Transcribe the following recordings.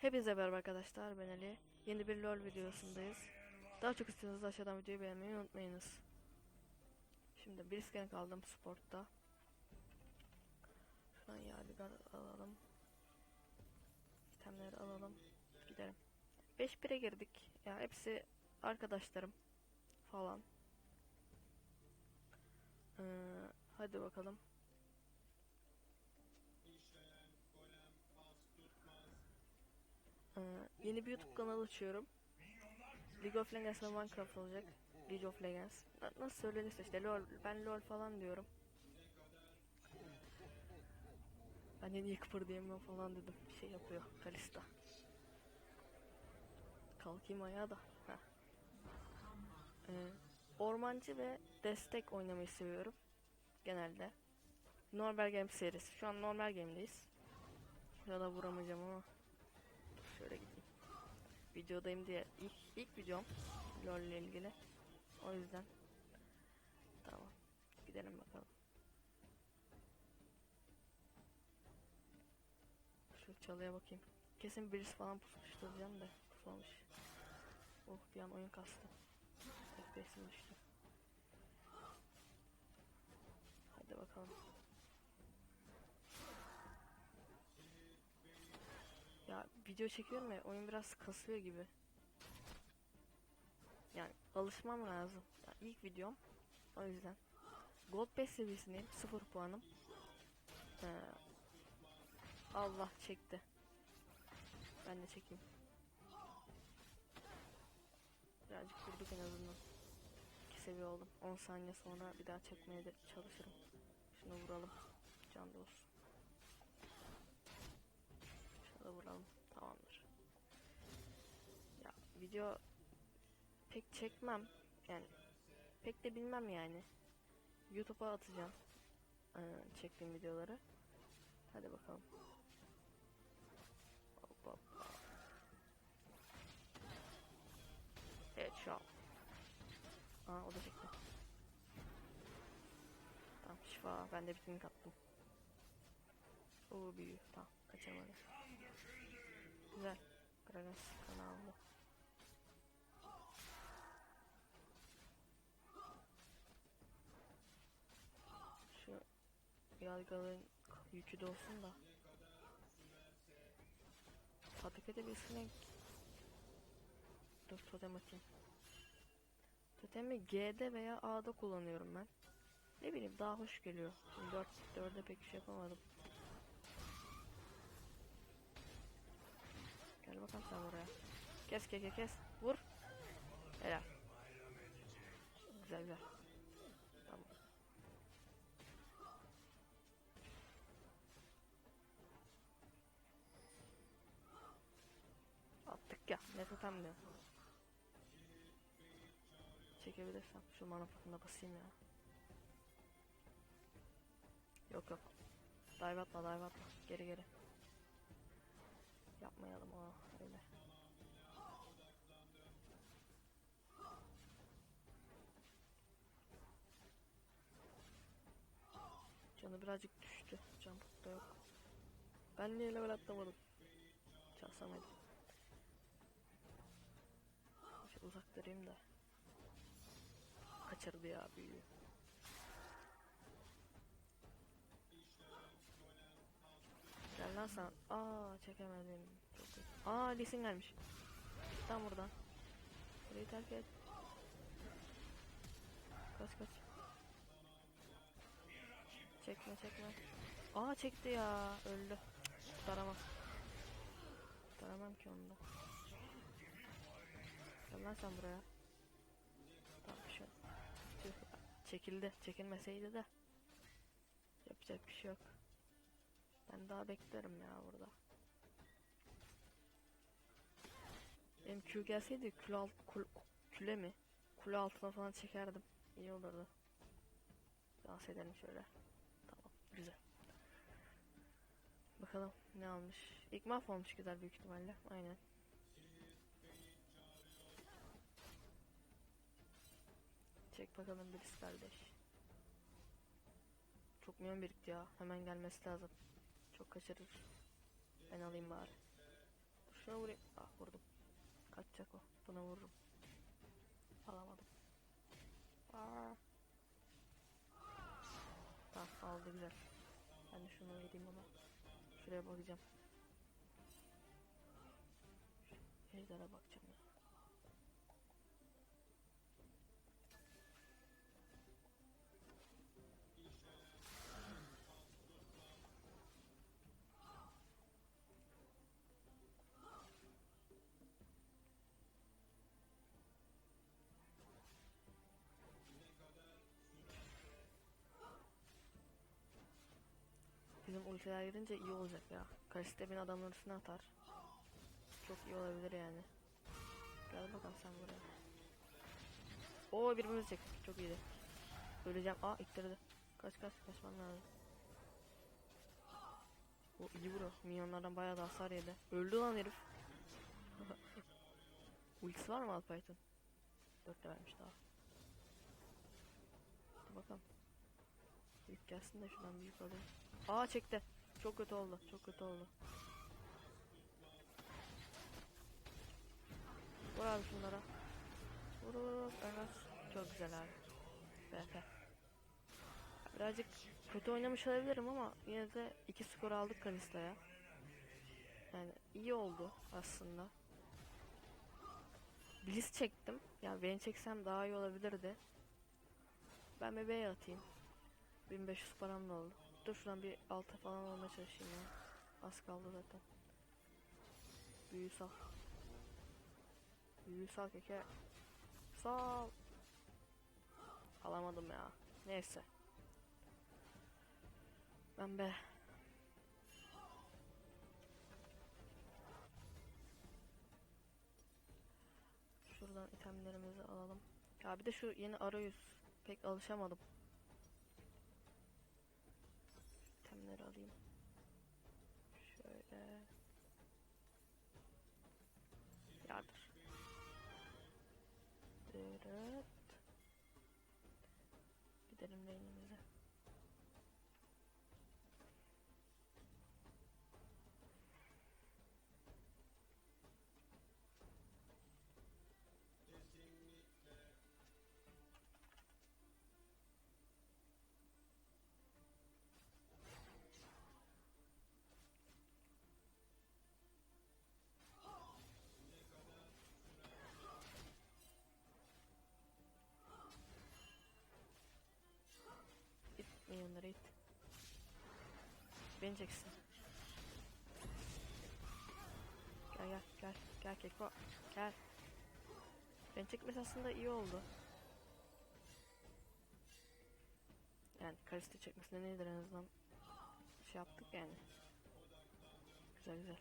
Hepinize merhaba arkadaşlar ben Ali. Yeni bir LoL videosundayız. Daha çok istiyorsanız aşağıdan videoyu beğenmeyi unutmayınız. Şimdi bir isken kaldım sportta. Şuradan yadigar alalım. İtemleri alalım. Gidelim. 5-1'e girdik. Ya hepsi arkadaşlarım falan. Ee, hadi bakalım. Ee, yeni bir YouTube kanalı açıyorum. League of Legends ve Minecraft olacak. League of Legends. Na- nasıl söylenirse işte LoL. Ben LoL falan diyorum. Ben niye kıpırdayamam falan dedim. Bir şey yapıyor Kalista. Kalkayım ayağa da. Ee, ormancı ve destek oynamayı seviyorum. Genelde. Normal Game serisi. Şu an normal game'deyiz. Şurada vuramayacağım ama. Şöyle gideyim. Videodayım diye ilk, ilk videom LoL ile ilgili. O yüzden. Tamam. Gidelim bakalım. Şu çalıya bakayım. Kesin birisi falan pusmuştur diyeceğim de pusmamış. Oh bir an oyun kastı. FPS'im düştü. Hadi bakalım. Ya video çekiyorum ya oyun biraz kasıyor gibi. Yani alışmam lazım. Ya ilk videom. O yüzden. Gold 5 seviyesindeyim. 0 puanım. Ee, Allah çekti. Ben de çekeyim. Birazcık durduk en azından. 2 seviye oldum. 10 saniye sonra bir daha çekmeye de çalışırım. Şunu vuralım. Can olsun. Da vuralım. Tamamdır. Ya video pek çekmem. Yani pek de bilmem yani. YouTube'a atacağım. Ee, çektiğim videoları. Hadi bakalım. Hop hop. Evet şu an. Aa o da çekti. Tamam şifa. Ben de bütün kattım. Oo büyü. Tamam kaçamadı. Güzel. Gragas kanalda. Şu yalgaların yükü de olsun da. Patik edebilsin Dur totem atayım. Totemi G'de veya A'da kullanıyorum ben. Ne bileyim daha hoş geliyor. Şimdi 4 4'e pek bir şey yapamadım. Bakalım sen buraya. Kes kes kes. Vur. Helal. Güzel güzel. Tamam. Attık ya. Ne tutam diyor. Çekebilirsem şu mana potuna basayım ya. Yok yok. Dive atma dive atma. Geri geri. Yapmayalım o Canı birazcık düştü. Can da yok. Ben niye level atlamadım? Çalsamaydım. Şu uzak durayım da. Kaçırdı ya büyüğü. Gel lan sen. Aa çekemedim. Çok kötü. Aa Lisin gelmiş. Tam buradan. Burayı terk et. Kaç kaç. Çekme çekme. Aa çekti ya. Öldü. Kurtaramam. Kurtaramam ki onu da. Gel lan sen buraya. Tamam şu. Tüh, Çekildi. Çekilmeseydi de. Yapacak bir şey yok. Ben daha beklerim ya burada. Benim gelseydi kül alt, kul, küle mi? Kule altına falan çekerdim. İyi olurdu. Dans edelim şöyle. Güzel. Bakalım ne almış. İlk mahvolmuş güzel büyük ihtimalle. Aynen. Çek bakalım birisi kardeş. Çok milyon birikti ya. Hemen gelmesi lazım. Çok kaçırır. Ben alayım bari. Şuna vurayım. Ah vurdum. Kaçacak o. Buna vururum. Alamadım. Aa. Tamam aldı güzel. Ben de şunu vereyim ona. Şuraya bakacağım. Ejderha bakacağım Bizim ultiler gidince iyi olacak ya. Kaliste beni adamların üstüne atar. Çok iyi olabilir yani. Gel bakalım sen buraya. Oo birbirimizi çektik. Çok iyiydi. Öleceğim. Aa ittirdi. Kaç kaç kaçmam lazım. O iyi vuru. Minyonlardan bayağı da hasar yedi. Öldü lan herif. Ultisi var mı Alpayt'ın? 4 vermiş daha. Hadi bakalım. Gelsin de şuradan büyük alayım. Aa çekti. Çok kötü oldu. Çok kötü oldu. Vur abi şunlara. Vur vur vur. Evet. Çok güzel abi. BF. Birazcık kötü oynamış olabilirim ama yine de iki skor aldık Kalista'ya. Yani iyi oldu aslında. Blitz çektim. Yani beni çeksem daha iyi olabilirdi. Ben bebeğe atayım. 1500 param da oldu. Dur şuradan bir altı falan almaya çalışayım ya. Az kaldı zaten. Büyü sal. Büyü sal keke. Sal. Alamadım ya. Neyse. Ben be. Şuradan itemlerimizi alalım. Ya bir de şu yeni arayüz. Pek alışamadım. İtemleri alayım. Şöyle. Yardır. Dırıt. Gidelim lane'imize. İt milyonları it. Beni çeksin. Gel gel gel gel Keko gel. Beni çekmesi aslında iyi oldu. Yani Kaliste çekmesine nedir en azından şey yaptık yani. Güzel güzel.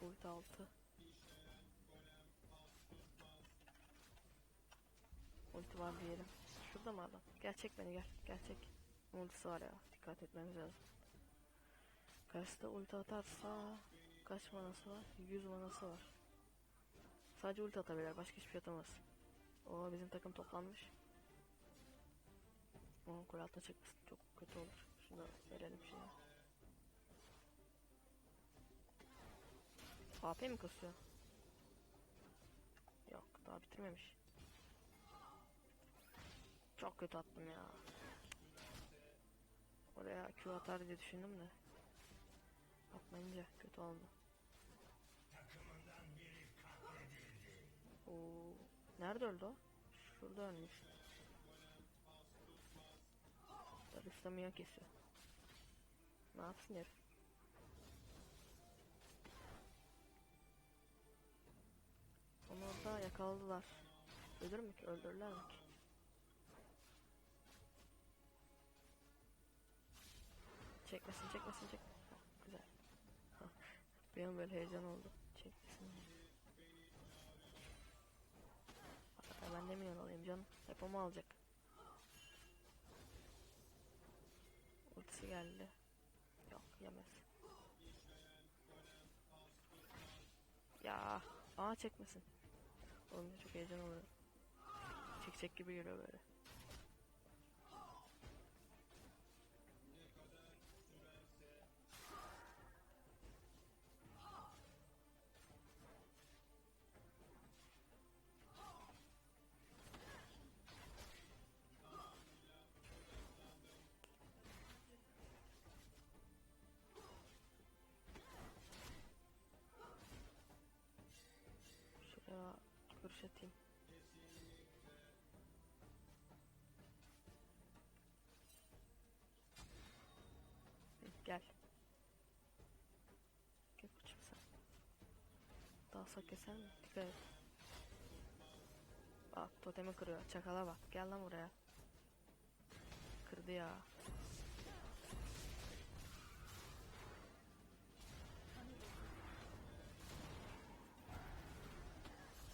Ulti altı. Ulti var diyelim. Şurada mı adam? Gerçek beni gel. Gerçek. Ultisi var ya. Dikkat etmemiz lazım. Karşıda ulti atarsa kaç manası var? 100 manası var. Sadece ulti atabilir. Başka hiçbir şey atamaz. O bizim takım toplanmış. O gol alta çıkmasın. Çok kötü olur. Şunu verelim şimdi. AP mi kasıyor? Yok daha bitirmemiş. Çok kötü attım ya. Oraya Q atar diye düşündüm de. Atmayınca kötü oldu. Oo, nerede öldü o? Şurada ölmüş. Darıslamıyor kesiyor. Ne yapsın herif? Onu orada yakaladılar. Ölür mü ki? Öldürürler mi ki? Çekmesin, çekmesin, çek. Güzel. Hah, Bir an böyle heyecan oldu. Çekmesin. Ben de minyon alayım canım. Hep o mu alacak? Ultisi geldi. Yok, yemez. Ya, aa çekmesin. Oğlum çok heyecan oluyor. Çekecek gibi geliyor böyle. Yavaşlatayım. Hı, Gel. Gel koçum sen. Dalsak keser mi? Dikkat et. Bak totemi kırıyor. Çakala bak. Gel lan buraya. Kırdı ya.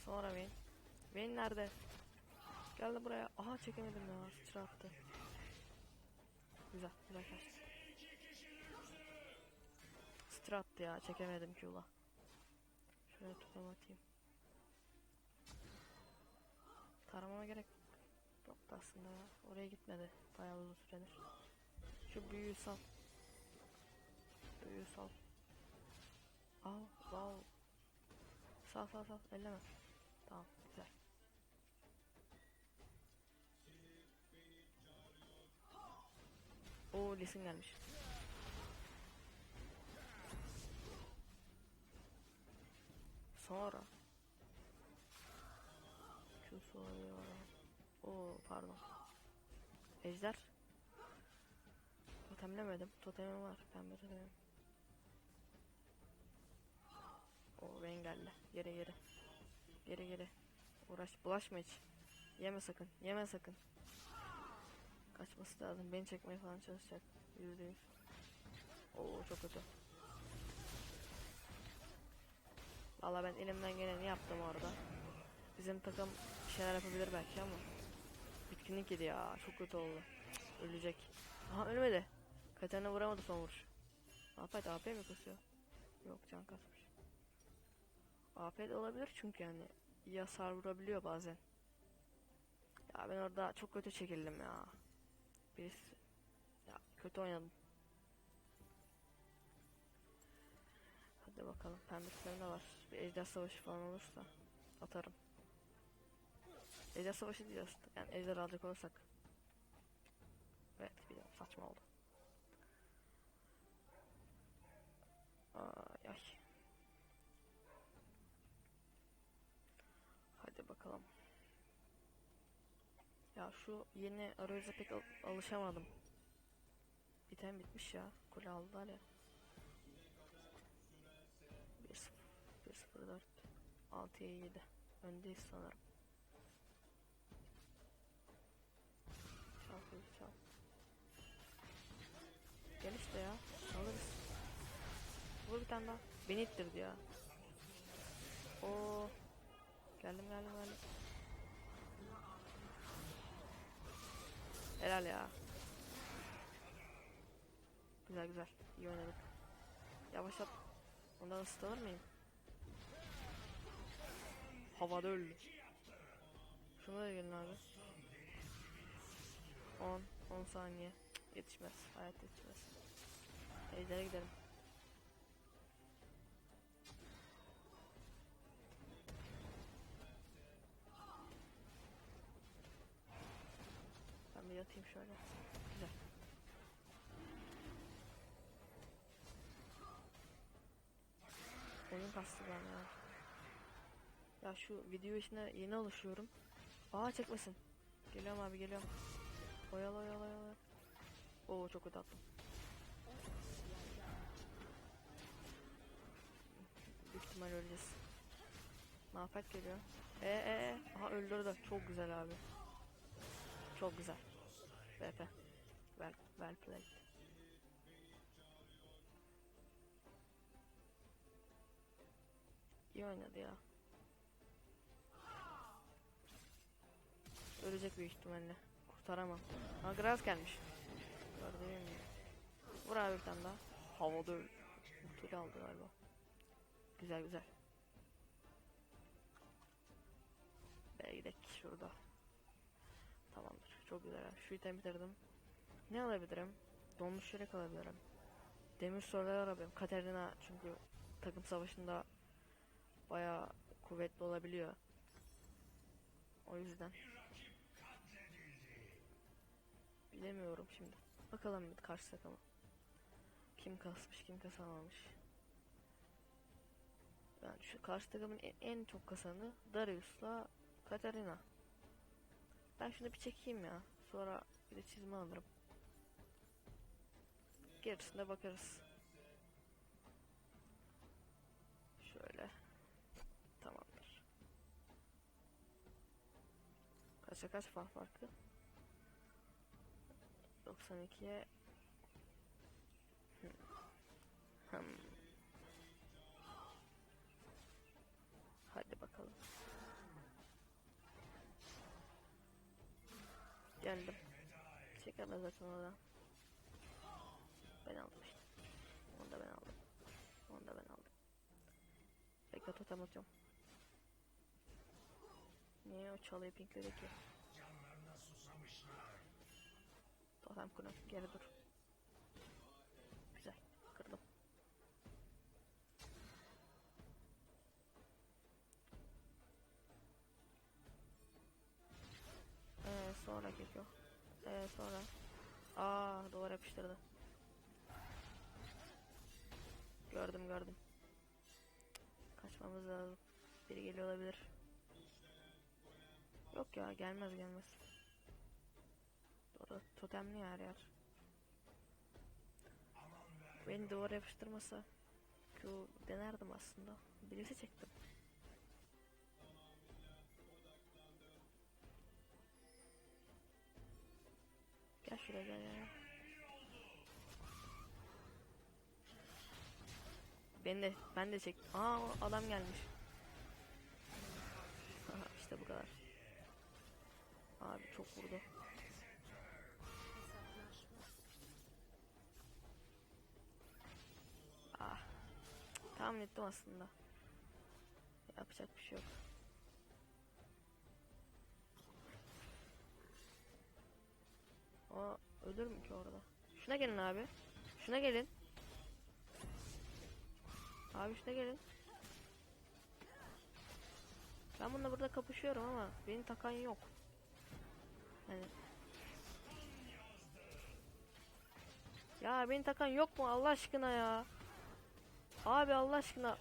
Sonra Vayne. Vayne nerede? Gel de buraya. Aha çekemedim ya. Sıçra attı. Güzel. Güzel kaçtı. Sıçra attı ya. Çekemedim ki ula. Şöyle tutam atayım. Taramama gerek yoktu aslında ya. Oraya gitmedi. Bayağı uzun süredir. Şu büyüyü sal. Büyüyü sal. Aa, wow. Sal sal sal. Elleme. Tamam, Oo, Lisin gelmiş. Sonra. Şu soruyor. Oo, pardon. Ejder. Totemlemedim. Totemim var. Pembe totemim. O ben geldi. Yere yere. Yere yere. Uğraş bulaşma hiç. Yeme sakın. Yeme sakın. Kaçması lazım. Beni çekmeye falan çalışacak. Yüzde yüz. Oo çok kötü. Valla ben elimden geleni yaptım orada. Bizim takım bir şeyler yapabilir belki ama. Bitkinlik yedi ya. Çok kötü oldu. Ölecek. Aha ölmedi. Katarina vuramadı son vuruş. Yapaydı? AP mi kasıyor? Yok can kasmış. AP de olabilir çünkü yani iyi hasar vurabiliyor bazen. Ya ben orada çok kötü çekildim ya. Birisi ya kötü oynadım. Hadi bakalım pembiklerim de var. Bir ejder savaşı falan olursa atarım. Ejder savaşı diyoruz. Yani ejder alacak olursak. Evet biliyorum saçma oldu. Ay ay. Hadi bakalım. Ya şu yeni arayüze pek al- alışamadım. Biten bitmiş ya. Kule aldılar ya. 1-0 1-0-4 6'ya 7 Öndeyiz sanırım. Çal çal. Gel işte ya. Alırız. Vur bir tane daha. Beni ittirdi ya. Oo. Geldim geldim geldim. Helal ya. Güzel güzel. İyi oynadık. Yavaşlat. Ondan ısıtılır mıyım? Havada öldü. Şunu da gelin abi. 10 10 saniye. Cık, Yetişmez. Hayat yetişmez. Ejder'e gidelim. Şöyle. Güzel. Oyun kastı ya. Ya şu video işine yeni alışıyorum. Aa çekmesin. Geliyorum abi geliyorum. Oyala oyala oyala. Oo çok kötü attım. Büyük ihtimal öleceğiz. Mafet geliyor. E e e. Aha öldürdü. Çok güzel abi. Çok güzel. VP. Well, well played. İyi oynadı ya. Ölecek büyük ihtimalle. Kurtaramam. Ha Graz gelmiş. Gördüğüm gibi. Vur abi bir tane daha. Havada. Ultiyle aldı galiba. Güzel güzel. Be gidelim şurada. Çok güzel. Şu itemi bitirdim. Ne alabilirim? Donmuş yürek alabilirim. Demir sorular alabilirim. Katerina çünkü takım savaşında bayağı kuvvetli olabiliyor. O yüzden. Bilemiyorum şimdi. Bakalım bir karşı takıma. Kim kasmış, kim kasamamış. Yani şu karşı takımın en, en çok kasanı Darius'la Katarina. Ben şunu bir çekeyim ya. Sonra bir de çizme alırım. Gerisine bakarız. Şöyle. Tamamdır. Kaça kaç var farkı? 92'ye Hmm. Geldim. Çekemez zaten oradan. Ben aldım işte. Onu da ben aldım. Onu da ben aldım. Bekle totem atıyorum. Niye o çalıyı pinkledi ki? Totem kurum. Geri dur. Sonra geliyor. Ee, sonra. Aa, duvar yapıştırdı. Gördüm gördüm. Kaçmamız lazım. Biri geliyor olabilir. Yok ya gelmez gelmez. Doğru totemli her yer. Beni duvara yapıştırmasa Q denerdim aslında. Birisi çektim. Gel şuraya gel gel. Ben de ben de çek. Aa adam gelmiş. Aha, işte bu kadar. Abi çok vurdu. Ah. Tahmin ettim aslında. Yapacak bir şey yok. O ölür mü ki orada? Şuna gelin abi. Şuna gelin. Abi şuna gelin. Ben bununla burada kapışıyorum ama beni takan yok. Yani Ya beni takan yok mu Allah aşkına ya? Abi Allah aşkına.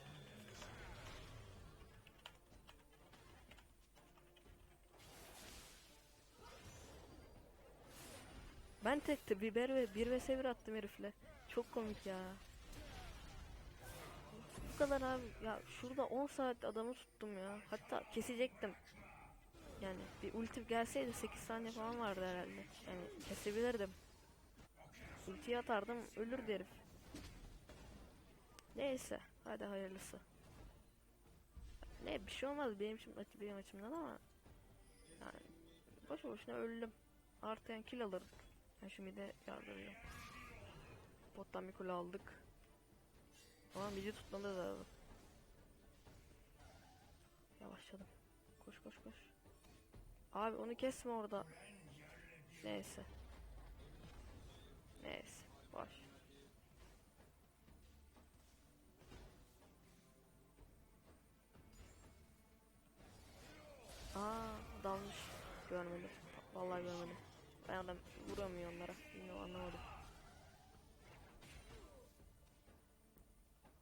Ben tekte biber ve bir ve sevir attım herifle. Çok komik ya. Bu kadar abi. Ya şurada 10 saat adamı tuttum ya. Hatta kesecektim. Yani bir ulti gelseydi 8 saniye falan vardı herhalde. Yani kesebilirdim. Ultiyi atardım ölürdü herif. Neyse hadi hayırlısı. Ne bir şey olmaz benim için benim açımdan ama yani boşu boşuna öldüm. Artıyan kill alırdık. Ben şimdi de yardırıyorum. Bottan bir kule aldık. Ama midi tutmalı da Yavaşladım. Koş koş koş. Abi onu kesme orada. Neyse. Neyse. Boş. Aa dalmış. Görmedim. Vallahi görmedim. Ben adam vuramıyor onlara. Bilmiyorum anlamadım.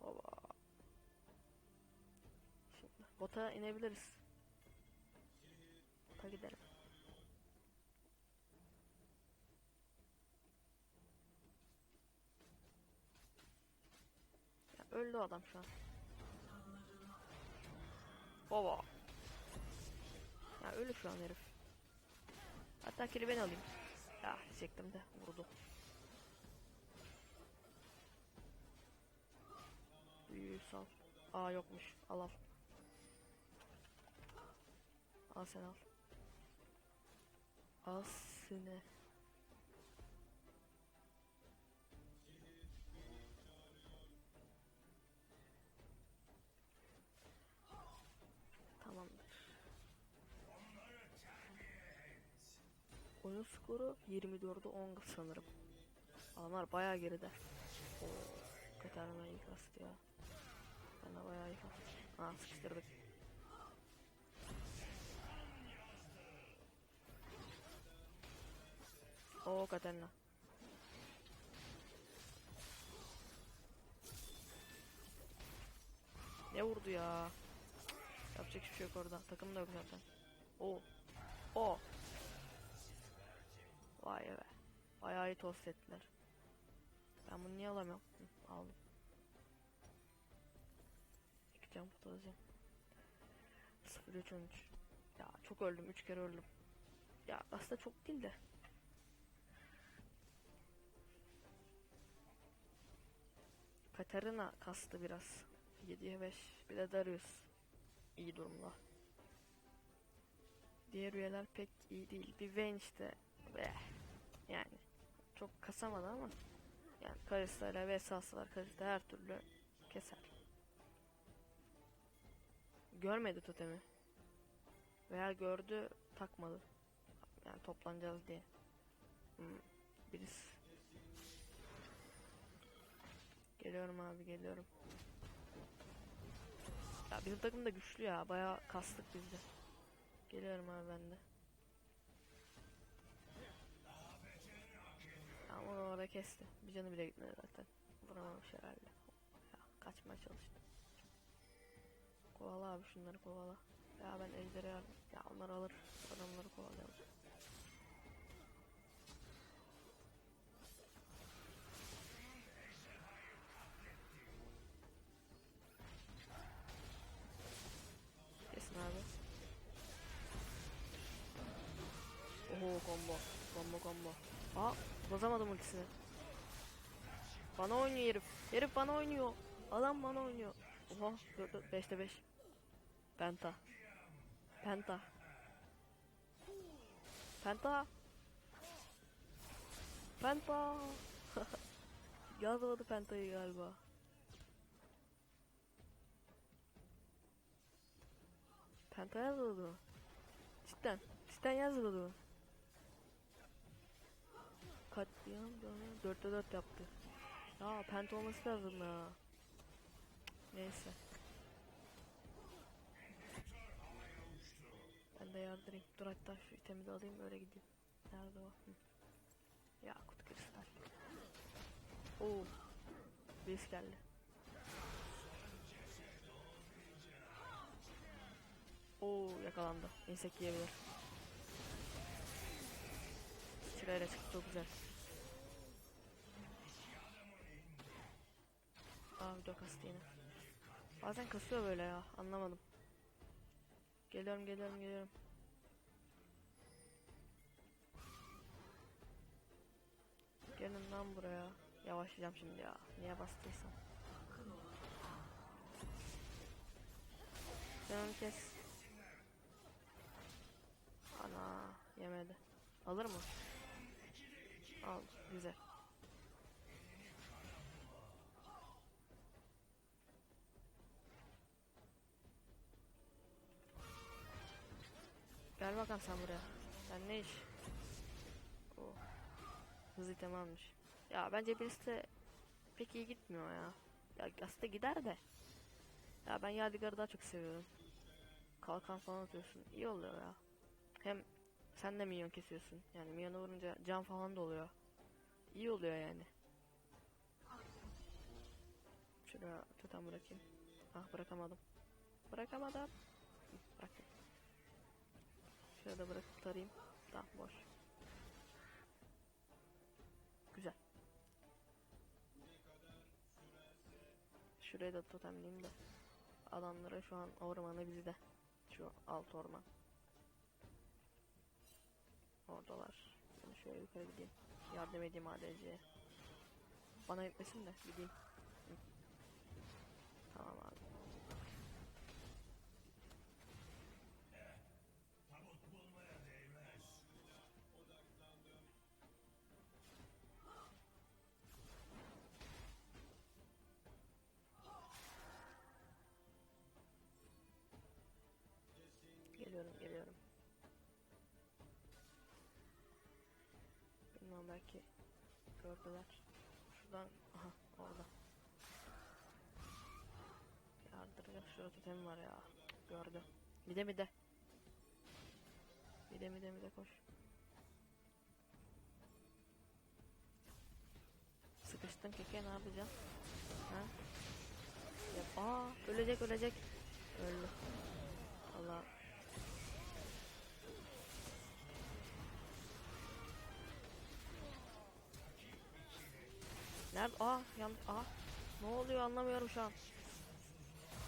Oba. Şimdi bota inebiliriz. Bota gidelim. Ya öldü adam şu an. Baba. Ya ölü şu an herif. Hatta kili ben alayım. Ya çektim de vurdu. Büyüğü sal. Aa yokmuş. Al al. Al sen al. Al seni. Oyun skoru 24'e 10 sanırım. Adamlar bayağı geride. Oo, Katarina iyi kastı ya. De bayağı iyi kastı. Aa sıkıştırdık. Oo Katarina. Ne vurdu ya? Yapacak hiçbir şey yok orada. Takım da yok zaten. O. O. Vay be. Bayağı iyi tost ettiler. Ben bunu niye alamıyorum? Hı, aldım. İki can pot alacağım. 0 3 13. Ya çok öldüm. 3 kere öldüm. Ya aslında çok değil de. Katarina kastı biraz. 7'ye 5. Bir de Darius. iyi durumda. Diğer üyeler pek iyi değil. Bir Vayne işte. Ve yani çok kasamadı ama yani Kalista ile Vesası var. Kalista her türlü keser. Görmedi totemi. Veya gördü takmadı. Yani toplanacağız diye. Hmm, birisi. Geliyorum abi geliyorum. Ya bizim takım da güçlü ya. Bayağı kastık biz de. Geliyorum abi ben de. Ama onu orada kesti. Bir canı bile gitmedi zaten. Vuramamış herhalde. Ya kaçmaya çalıştı. Kovala abi şunları kovala. Ya ben ejderi yardım. Ya onları alır. Adamları kovalayalım. Kesin abi. Oho combo. Combo combo. Aa bozamadım ultisini. Bana oynuyor herif. Herif bana oynuyor. Adam bana oynuyor. Oha 5'te 5. Penta. Penta. Penta. Penta. Yazmadı Penta'yı galiba. Penta yazmadı mı? Cidden. Cidden yazmadı mı? Katliam da 4'te 4 yaptı. Ya penta olması lazım ya. Neyse. Ben de yardırayım. Dur hatta şu itemi de alayım öyle gideyim. Nerede o? Hı. Yakut kristal. Oo. Birisi geldi. Oo yakalandı. İnsek yiyebilir. Çıktı çok güzel. Aa video kastı yine. Bazen kasıyor böyle ya anlamadım. Geliyorum geliyorum geliyorum. Gelin lan buraya. Yavaşlayacağım şimdi ya. Niye bastıysam. Onu kes. Ana yemedi. Alır mı? Aldı. Güzel. Gel bakalım sen buraya. Sen ne iş? Oh. Hız itemi almış. Ya bence birisi de pek iyi gitmiyor ya. Ya aslında gider de. Ya ben Yadigar'ı daha çok seviyorum. Kalkan falan atıyorsun. İyi oluyor ya. Hem sen de minyon kesiyorsun. Yani minyona vurunca can falan da oluyor. İyi oluyor yani. Şuraya tutan bırakayım. Ah bırakamadım. Bırakamadım. Bıraktım. Şurada bırakıp tarayayım. Tamam boş. Güzel. Şuraya da totemleyeyim de. Adamlara şu an ormanı bizde. Şu alt orman. Oradalar. Ben şöyle yukarı gideyim. Yardım edeyim ADC'ye. Bana gitmesin de gideyim. Tamam abi. Geliyorum geliyorum. Belki gördüler. Şuradan aha orada. Yardıracak şurada totem var ya. Gördü. Bir de bir de. Bir de bir de bir de koş. Sıkıştın keke ne yapacaksın? Ha? Ya, aa ölecek ölecek. Öldü. Allah. Nerede? Aa yanlış. Aa. Ne oluyor anlamıyorum şu an.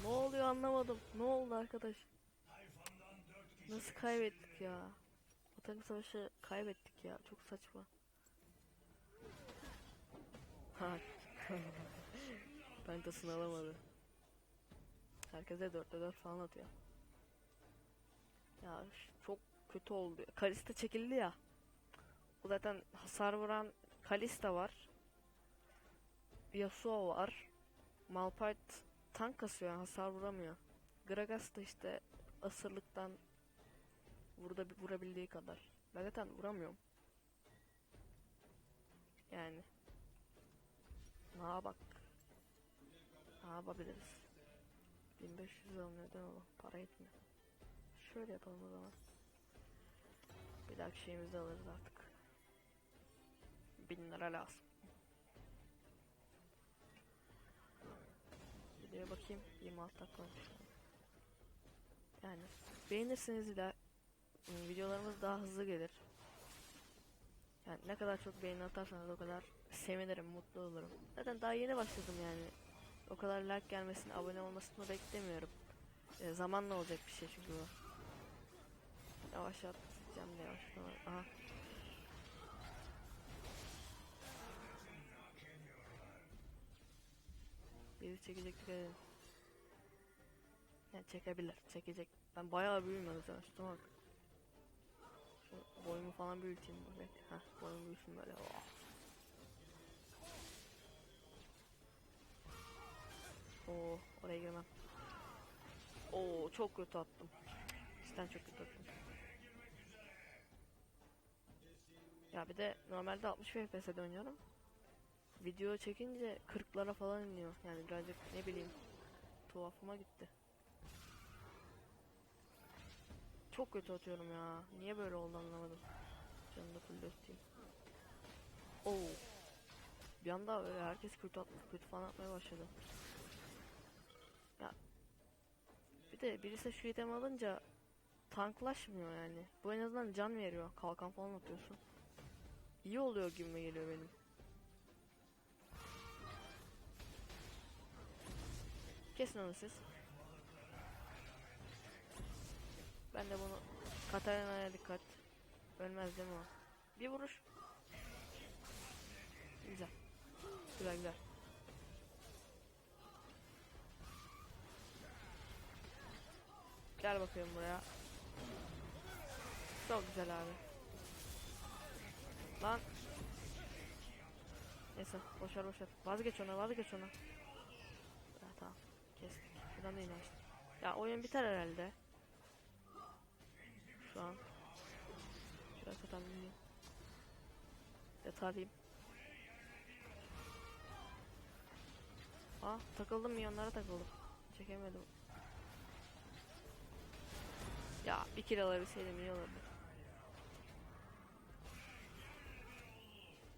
Ne oluyor anlamadım. Ne oldu arkadaş? Nasıl kaybettik ya? Takım savaşı kaybettik ya. Çok saçma. Ha. Pentasını alamadı. Herkese 4'te 4 falan atıyor. Ya çok kötü oldu. Kalista çekildi ya. O zaten hasar vuran Kalista var. Yasuo var. Malphite tank kasıyor yani hasar vuramıyor. Gragas da işte asırlıktan burada vurabildiği kadar. Ben zaten vuramıyorum. Yani. Ne bak. Ne yapabiliriz? 1500 almıyor değil mi bu? Para etmiyor. Şöyle yapalım o zaman. Bir dahaki şeyimizi alırız artık. 1000 lira lazım. Videoya bakayım. 26 dakika olmuş. Yani beğenirseniz de ım, videolarımız daha hızlı gelir. Yani ne kadar çok beğeni atarsanız o kadar sevinirim, mutlu olurum. Zaten daha yeni başladım yani. O kadar like gelmesini, abone olmasını beklemiyorum. E, zamanla olacak bir şey çünkü bu. Yavaş atacağım yavaş. Aha. Biri çekecek dikkat. Yani çekebilir, çekecek. Ben bayağı büyüğüm yalnız ya, şuna bak. Şu boyumu falan büyüteyim böyle. Heh, boyum büyüsün böyle. Oh. Oo, oraya girmem. Oo, çok kötü attım. Cidden çok kötü attım. Ya bir de normalde 60 FPS'de oynuyorum. Video çekince 40'lara falan iniyor. Yani birazcık ne bileyim tuhafıma gitti. Çok kötü atıyorum ya. Niye böyle oldu anlamadım. Canını full göstereyim. Oo. Bir anda herkes kötü atmış, kötü falan atmaya başladı. Ya bir de birisi şu item alınca tanklaşmıyor yani. Bu en azından can veriyor. Kalkan falan atıyorsun. İyi oluyor gibime geliyor benim. Kesin onu siz. Ben de bunu Katarina'ya dikkat. Ölmez değil mi o? Bir vuruş. Güzel. Güzel güzel. Gel bakayım buraya. Çok güzel abi. Lan. Neyse boşver boşver. Vazgeç ona vazgeç ona. Kestik. Şuradan da yine. Ya oyun biter herhalde. Şu an. Şuraya satalım diyeyim. Detaylayayım. Aa takıldım milyonlara takıldım. Çekemedim. Ya bir kill alabilseydim iyi olurdu.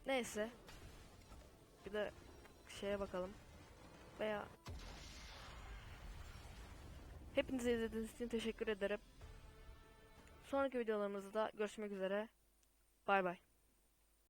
Neyse. Bir de şeye bakalım. Veya Hepinize izlediğiniz için teşekkür ederim. Sonraki videolarımızda görüşmek üzere. Bay bay.